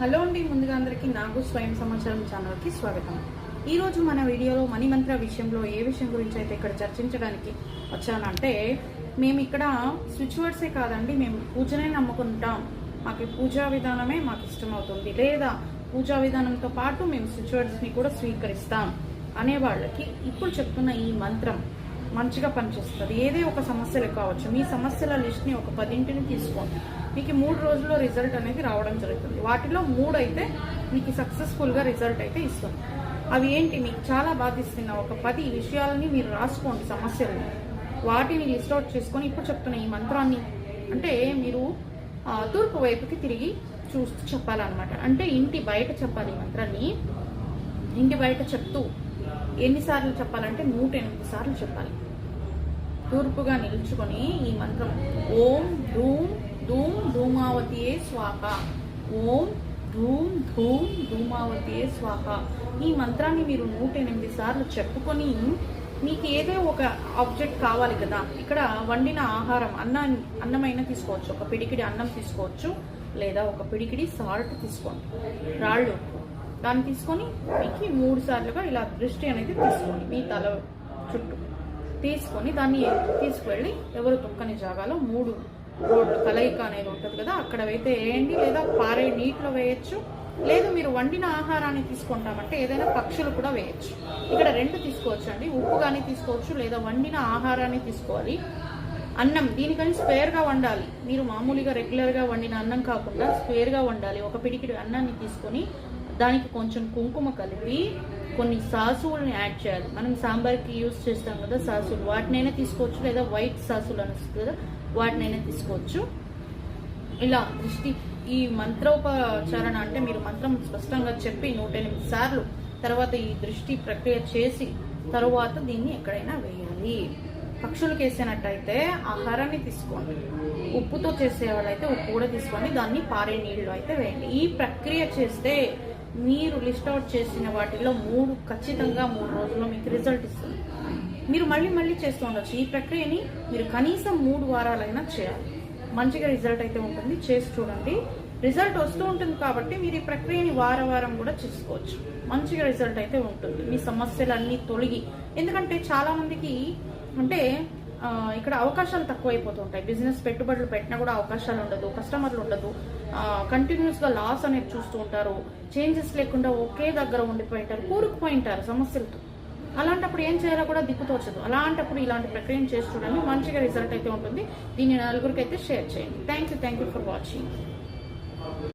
Hello అండి ముందుగా అందరికీ నాకు స్వయం సమాచారం ఛానల్కి స్వాగతం. ఈరోజు మన వీడియోలో మణిమంత్ర విషయంలో ఏ విషయం గురించి అయితే ఇక్కడ చర్చించడానికి వచ్చానంటే మేము ఇక్కడ స్విచ్ వర్డ్సే కాదండి మేము పూజనే నమ్ముకుంటాం. మాకు పూజా విధానమే మాకు ఇష్టమవుతుంది. లేదా పూజా విధానంతో పాటు మేము స్విచ్ వర్డ్స్ని కూడా స్వీకరిస్తాం అనే వాళ్ళకి ఇప్పుడు చెప్తున్న ఈ మంత్రం. మంచిగా పనిచేస్తుంది. ఏదే ఒక సమస్యలు కావచ్చు మీ సమస్యల లిస్ట్ని ఒక పదింటిని తీసుకోండి మీకు మూడు రోజుల్లో రిజల్ట్ అనేది రావడం జరుగుతుంది. వాటిలో మూడు అయితే మీకు సక్సెస్ఫుల్గా రిజల్ట్ అయితే ఇస్తుంది. అవి ఏంటి? మీకు చాలా బాధిస్తున్న ఒక పది విషయాలని మీరు రాసుకోండి సమస్యలు వాటిని లిస్ట్ అవుట్ చేసుకొని ఇప్పుడు చెప్తున్న ఈ మంత్రాన్ని. అంటే మీరు తూర్పు వైపుకి తిరిగి చూస్తూ చెప్పాలన్నమాట. అంటే ఇంటి బయట చెప్పాలి ఈ మంత్రాన్ని. ఇంటి బయట చెప్తూ ఎన్నిసార్లు చెప్పాలంటే నూట ఎనిమిది సార్లు చెప్పాలి. తూర్పుగా నిల్చుకొని ఈ మంత్రం ఓం ధూమ్ ధూమ్ ధూమావతియే స్వాహ. ఓం ధూమ్ ధూమ్ ధూమావతియే స్వాహ. ఈ మంత్రాన్ని మీరు నూట ఎనిమిది సార్లు చెప్పుకొని మీకు ఏదో ఒక ఆబ్జెక్ట్ కావాలి కదా. ఇక్కడ వండిన ఆహారం అన్నం అన్నమైన తీసుకోవచ్చు. ఒక పిడికిడి అన్నం తీసుకోవచ్చు. లేదా ఒక పిడికిడి సాల్ట్ తీసుకోండి. రాళ్ళు దాన్ని తీసుకొని మీకు మూడు సార్లుగా ఇలా దృష్టి అనేది తీసుకోండి మీ తల చుట్టూ తీసుకొని దాన్ని తీసుకువెళ్ళి ఎవరు తొక్కని జాగాలో మూడు రోడ్లు కలయిక అనేది ఉంటుంది కదా అక్కడ అయితే వేయండి లేదా పారే నీటిలో వేయచ్చు. లేదు మీరు వండిన ఆహారాన్ని తీసుకుంటామంటే ఏదైనా పక్షులు కూడా వేయచ్చు. ఇక్కడ రెండు తీసుకోవచ్చు అండి ఉప్పు కానీ తీసుకోవచ్చు లేదా వండిన ఆహారాన్ని తీసుకోవాలి. అన్నం దీనికని స్పేర్గా వండాలి. మీరు మామూలుగా రెగ్యులర్గా వండిన అన్నం కాకుండా స్పేర్గా వండాలి. ఒక పిడికిడి అన్నాన్ని తీసుకొని దానికి కొంచెం కుంకుమ కలిపి కొన్ని సాసువుల్ని యాడ్ చేయాలి. మనం సాంబార్కి యూస్ చేస్తాం కదా సాసులు వాటినైనా తీసుకోవచ్చు లేదా వైట్ సాసులు అని వస్తుంది కదా వాటినైనా తీసుకోవచ్చు. ఇలా దృష్టి ఈ మంత్రోపచారణ అంటే మీరు మంత్రం స్పష్టంగా చెప్పి నూట ఎనిమిది సార్లు తర్వాత ఈ దృష్టి ప్రక్రియ చేసి తరువాత దీన్ని ఎక్కడైనా వేయాలి. పక్షులకు వేసినట్టయితే ఆహారాన్ని తీసుకోండి. ఉప్పుతో చేసే వాళ్ళైతే ఉప్పు కూడా తీసుకోండి. దాన్ని పారే నీళ్ళు అయితే వేయండి. ఈ ప్రక్రియ చేస్తే మీరు లిస్ట్ అవుట్ చేసిన వాటిలో మూడు ఖచ్చితంగా మూడు రోజుల్లో మీకు రిజల్ట్ ఇస్తుంది. మీరు మళ్ళీ మళ్ళీ చేస్తూ ఉండొచ్చు. ఈ ప్రక్రియని మీరు కనీసం మూడు వారాలైనా చేయాలి. మంచిగా రిజల్ట్ అయితే ఉంటుంది. చేసి చూడండి. రిజల్ట్ వస్తూ ఉంటుంది కాబట్టి మీరు ఈ ప్రక్రియని వార వారం కూడా చేసుకోవచ్చు. మంచిగా రిజల్ట్ అయితే ఉంటుంది. మీ సమస్యలు అన్నీ తొలగి. ఎందుకంటే చాలామందికి అంటే ఇక్కడ అవకాశాలు తక్కువైపోతుంటాయి. బిజినెస్ పెట్టుబడులు పెట్టినా కూడా అవకాశాలు ఉండదు కస్టమర్లు ఉండదు. కంటిన్యూస్గా లాస్ అనేది చూస్తూ ఉంటారు. చేంజెస్ లేకుండా ఒకే దగ్గర ఉండిపోయింటారు కూరుకుపోయి ఉంటారు సమస్యలతో. అలాంటప్పుడు ఏం చేయాలో కూడా దిక్కుతోచదు అలాంటప్పుడు ఇలాంటి ప్రక్రియను చేసి చూడండి మంచిగా రిజల్ట్ అయితే ఉంటుంది. దీన్ని నలుగురికి అయితే షేర్ చేయండి. Thank you thank you for watching